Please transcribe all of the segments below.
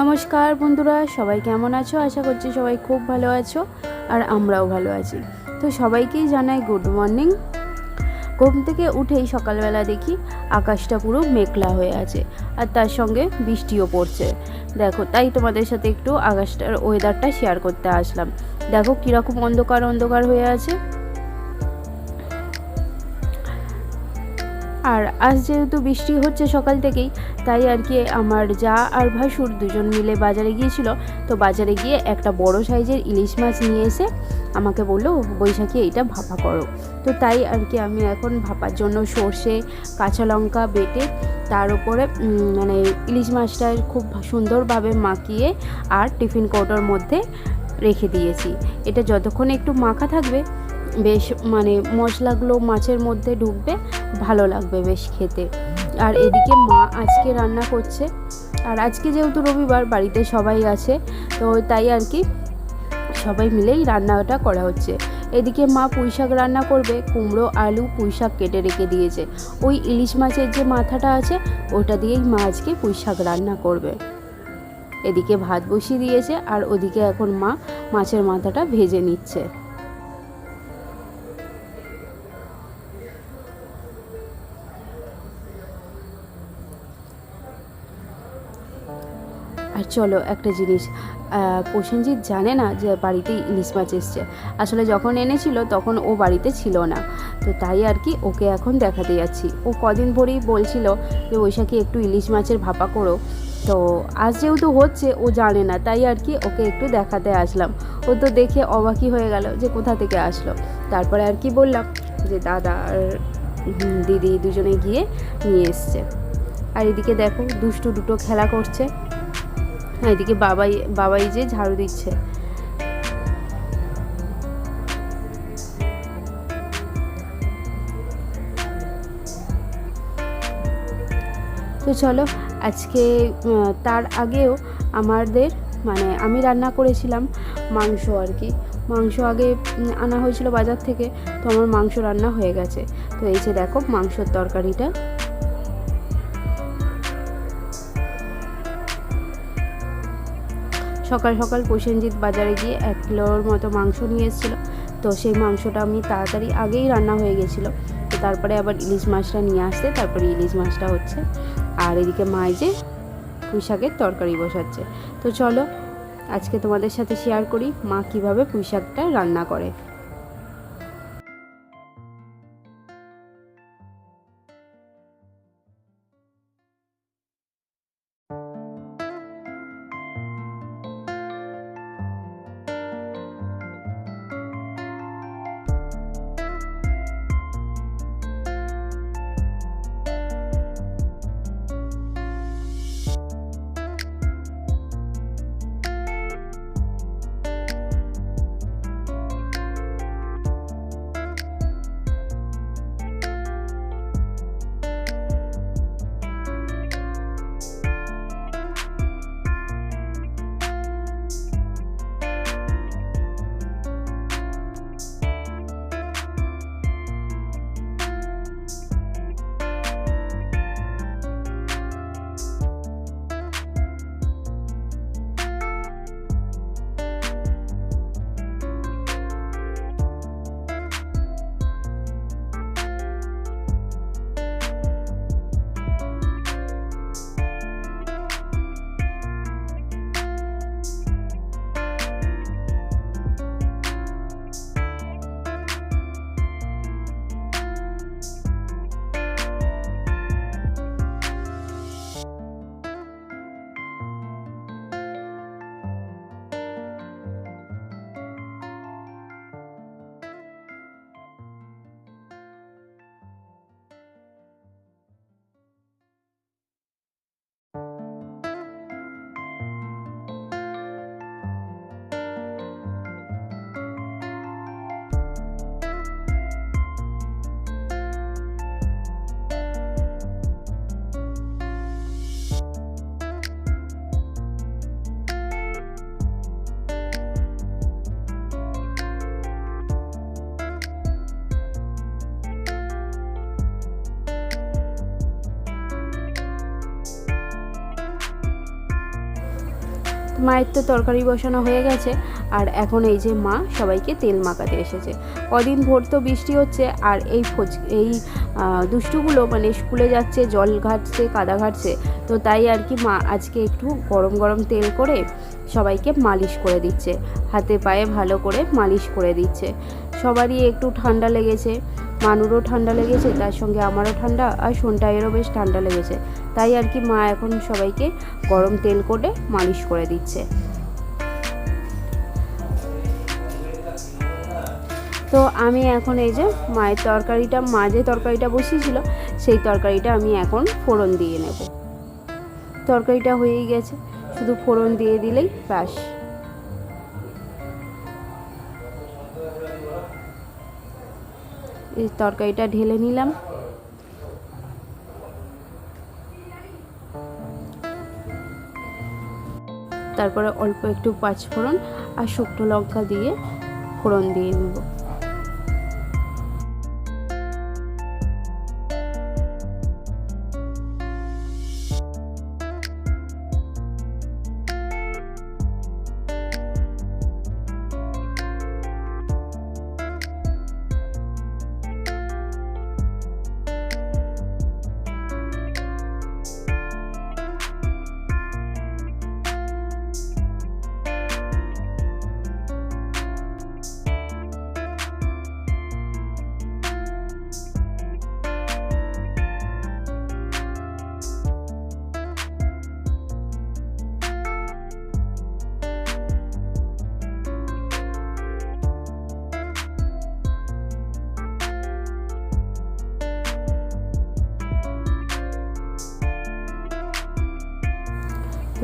নমস্কার বন্ধুরা, সবাই কেমন আছো? আশা করছি সবাই খুব ভালো আছো আর আমরাও ভালো আছি। তো সবাইকেই জানাই গুড মর্নিং ঘুম থেকে উঠেই সকালবেলা দেখি আকাশটা পুরো মেঘলা হয়ে আছে আর তার সঙ্গে বৃষ্টিও পড়ছে। দেখো, তাই তোমাদের সাথে একটু আকাশটার ওয়েদারটা শেয়ার করতে আসলাম। দেখো, কীরকম অন্ধকার অন্ধকার হয়ে আছে। আর আজ যেহেতু বৃষ্টি হচ্ছে সকাল থেকেই, তাই আর কি আমার যা আর ভাসুর দুজন মিলে বাজারে গিয়েছিল, তো বাজারে গিয়ে একটা বড় সাইজের ইলিশ মাছ নিয়ে এসে আমাকে বলল, বৈশাখী এইটা ভাপা করো। তো তাই আর কি আমি এখন ভাপার জন্য সর্ষে, কাঁচা লঙ্কা বেটে তার উপরে মানে ইলিশ মাছটা খুব সুন্দরভাবে মাখিয়ে আর টিফিন কৌটোর মধ্যে রেখে দিয়েছি। এটা যতক্ষণ একটু মাখা থাকবে, বেশ মানে মশলাগুলো মাছের মধ্যে ঢুকবে ভালো লাগবে বেশ খেতে। আর এদিকে মা আজকে রান্না করছে। আর আজকে যেহেতু রবিবার, বাড়িতে সবাই আছে, তো তাই আর কি সবাই মিলেই রান্নাটা করা হচ্ছে। এদিকে মা পুঁই শাক রান্না করবে, কুমড়ো, আলু, পুঁই শাক কেটে রেখে দিয়েছে। ওই ইলিশ মাছের যে মাথাটা আছে, ওটা দিয়েই মা আজকে পুঁই শাক রান্না করবে। এদিকে ভাত বসিয়ে দিয়েছে, আর ওদিকে এখন মা মাছের মাথাটা ভেজে নিচ্ছে। আর চলো একটা জিনিস প্রসেনজিৎ জানে না যে বাড়িতে ইলিশ মাছ এসছে। আসলে যখন এনেছিল তখন ও বাড়িতে ছিল না। তো তাই আর কি ওকে এখন দেখাতে যাচ্ছি। ও কদিন পরেই বলছিল যে, বৈশাখী, একটু ইলিশ মাছের ভাপা করো। তো আজ যেহেতু হচ্ছে ও জানে না, তাই আর কি ওকে একটু দেখাতে আসলাম। ও তো দেখে অবাকই হয়ে গেল যে কোথা থেকে আসলো। তারপরে আর কি বললাম যে, দাদা আর দিদি দুজনে গিয়ে নিয়ে এসছে। আর এদিকে দেখো দুষ্টু দুটো খেলা করছে। এদিকে বাবাই বাবাই যে ঝাড়ু দিচ্ছে। তো চলো, আজকে তার আগেও আমাদের মানে আমি রান্না করেছিলাম মাংস আর কি। মাংস আগে আনা হয়েছিল বাজার থেকে, তো আমার মাংস রান্না হয়ে গেছে। তো এই যে দেখো মাংসর তরকারিটা। সকাল সকাল প্রসেনজিৎ বাজারে গিয়ে এক কিলোর মতো মাংস নিয়ে এসেছিল। তো সেই মাংসটা আমি তাড়াতাড়ি আগেই রান্না হয়ে গেছিল। তো তারপরে আবার ইলিশ মাছটা নিয়ে আসতে, তারপরে ইলিশ মাছটা হচ্ছে। আর এদিকে মায় যে পুঁই শাকের তরকারি বসাচ্ছে। তো চলো, আজকে তোমাদের সাথে শেয়ার করি মা কীভাবে পুঁই শাকটা রান্না করে। মায়ের তো তরকারি বসানো হয়ে গেছে। আর এখন এই যে মা, সবাইকে তেল মাখাতে এসেছে। কদিন ভোর তো বৃষ্টি হচ্ছে, আর এই ফোচ, এই দুষ্টুগুলো মানে স্কুলে যাচ্ছে, জল ঘাটছে, কাদা ঘাটছে। তো তাই আর কি মা আজকে একটু গরম গরম তেল করে সবাইকে মালিশ করে দিচ্ছে। হাতে পায়ে ভালো করে মালিশ করে দিচ্ছে। সবারই একটু ঠান্ডা লেগেছে। মানুরও ঠান্ডা লেগেছে, তার সঙ্গে আমারও ঠান্ডা আর সোনটাইয়েরও বেশ ঠান্ডা লেগেছে। তাই আর কি মা এখন সবাইকে গরম তেল করে মালিশ করে দিচ্ছে। তো আমি এখন এই যে মায়ের তরকারিটা, মা যে তরকারিটা বসিয়েছিল, সেই তরকারিটা আমি এখন ফোড়ন দিয়ে নেব। তরকারিটা হয়েই গেছে, শুধু ফোড়ন দিয়ে দিলেই ব্যাস। এই তরকারিটা ঢেলে নিলাম। তারপরে অল্প একটু পাঁচফোড়ন আর শুকনো লঙ্কা দিয়ে ফোড়ন দিয়ে নেব।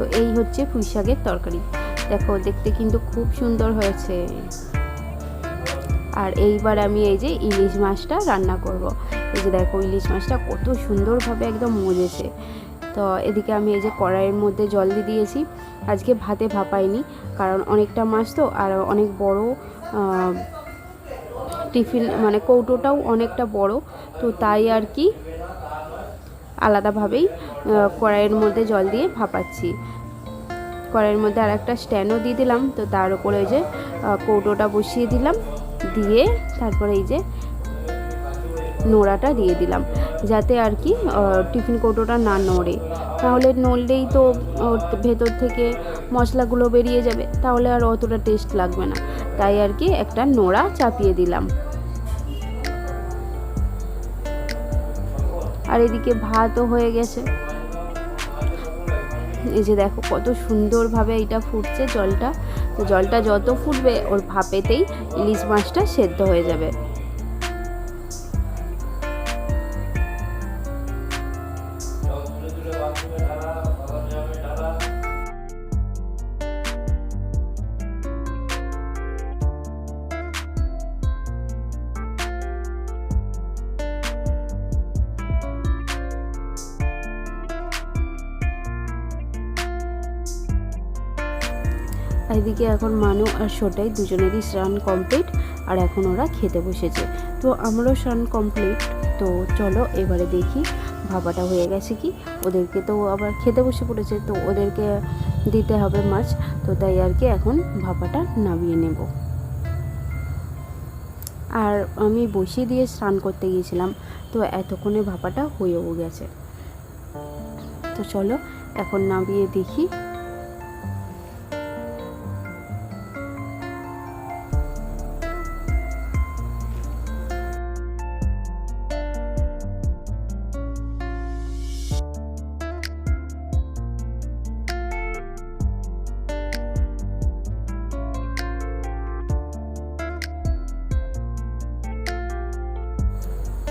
তো এই হচ্ছে পুঁই শাকের তরকারি। দেখো, দেখতে কিন্তু খুব সুন্দর হয়েছে। আর এইবার আমি এই যে ইলিশ মাছটা রান্না করব। এই যে দেখো, ইলিশ মাছটা কত সুন্দরভাবে একদম মজেছে। তো এদিকে আমি এই যে কড়াইয়ের মধ্যে জল দিয়ে দিয়েছি। আজকে ভাতে ভাপাইনি, কারণ অনেকটা মাছ তো, আর অনেক বড় টিফিন মানে কৌটোটাও অনেকটা বড়। তো তাই আর কি আলাদাভাবেই কড়াইয়ের মধ্যে জল দিয়ে ভাপাচ্ছি। কড়াইয়ের মধ্যে আর একটা স্ট্যান্ডও দিয়ে দিলাম, তো তার উপরে ওই যে কৌটোটা বসিয়ে দিলাম, দিয়ে তারপরে এই যে নোড়াটা দিয়ে দিলাম, যাতে আর কি টিফিন কৌটোটা না নড়ে। তাহলে নড়লেই তো ভেতর থেকে মশলাগুলো বেরিয়ে যাবে, তাহলে আর অতটা টেস্ট লাগবে না। তাই আর কি একটা নোড়া চাপিয়ে দিলাম। আর এদিকে ভাতও হয়ে গেছে। এই যে দেখো কত সুন্দরভাবে এটা ফুটছে জলটা। তো জলটা যত ফুটবে ওর ভাপেতেই ইলিশ মাছটা সেদ্ধ হয়ে যাবে। এদিকে এখন মানু আর সোটাই দুজনেরই স্নান কমপ্লিট আর এখন ওরা খেতে বসেছে। তো আমারও স্নান কমপ্লিট তো চলো এবারে দেখি ভাবাটা হয়ে গেছে কি। ওদেরকে তো আবার খেতে বসে পড়েছে, তো ওদেরকে দিতে হবে মাছ, তো তাই আর কি এখন ভাপাটা নামিয়ে নেব। আর আমি বসিয়ে দিয়ে স্নান করতে গিয়েছিলাম, তো এতক্ষণে ভাপাটা হয়েও গেছে। তো চলো এখন নামিয়ে দেখি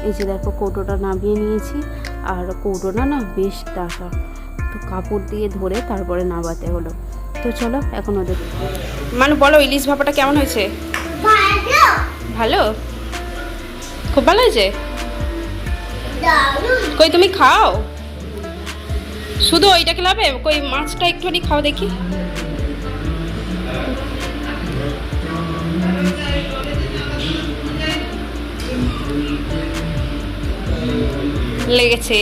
এই যে দেখো কৌটোটা নামিয়ে নিয়েছি আর কৌটোটা না বেশ টাকা তো কাপড় দিয়ে ধরে তারপরে নামাতে হলো। তো চলো এখন ওদের মানে বলো ইলিশ ভাপাটা কেমন হয়েছে? ভালো? ভালো খুব ভালো হয়েছে? কই তুমি খাও? শুধু ওইটা খেলাবে কই মাছটা একটুখানি খাও দেখি। লেগেছে।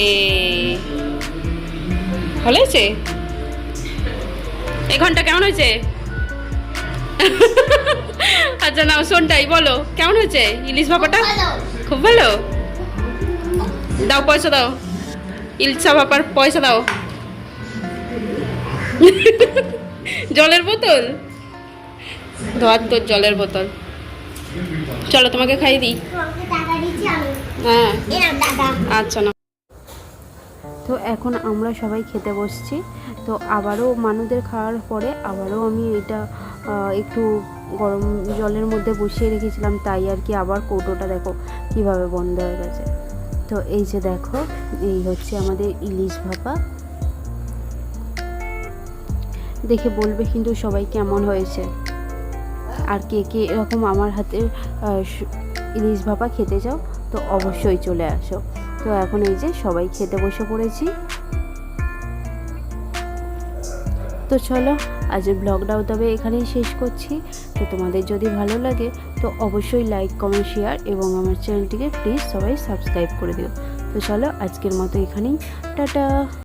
ভালো হয়েছে? এই ঘণ্টা কেমন হয়েছে? আচ্ছা নাও শোনটাই বলো কেমন হয়েছে? ইলিশ ভাপাটা? খুব ভালো। দাও পয়সা দাও। ইলসা ভাপার পয়সা দাও। জলের বোতল? ধর তোর জলের বোতল। চলো তোমাকে খাইয়ে দিই। হ্যাঁ। আচ্ছা না তো এখন আমরা সবাই খেতে বসছি। তো আবারও মানুষদের খাওয়ার পরে আবারও আমি এটা একটু গরম জলের মধ্যে বসিয়ে রেখেছিলাম, তাই আর কি আবার কৌটোটা দেখো কীভাবে বন্ধ হয়ে গেছে। তো এই যে দেখো, এই হচ্ছে আমাদের ইলিশ ভাপা। দেখে বলবে কিন্তু সবাই কেমন হয়েছে। আর কে কে এরকম আমার হাতের ইলিশ ভাপা খেতে চাও, তো অবশ্যই চলে আসো। তো এখন এই যে সবাই খেতে বসে পড়েছি। তো চলো আজের ব্লগটাও তবে এখানেই শেষ করছি। তো তোমাদের যদি ভালো লাগে, তো অবশ্যই লাইক কমেন্ট শেয়ার এবং আমার চ্যানেলটিকে প্লিজ সবাই সাবস্ক্রাইব করে দিও। তো চলো, আজকের মতো এখানেই। টাটা!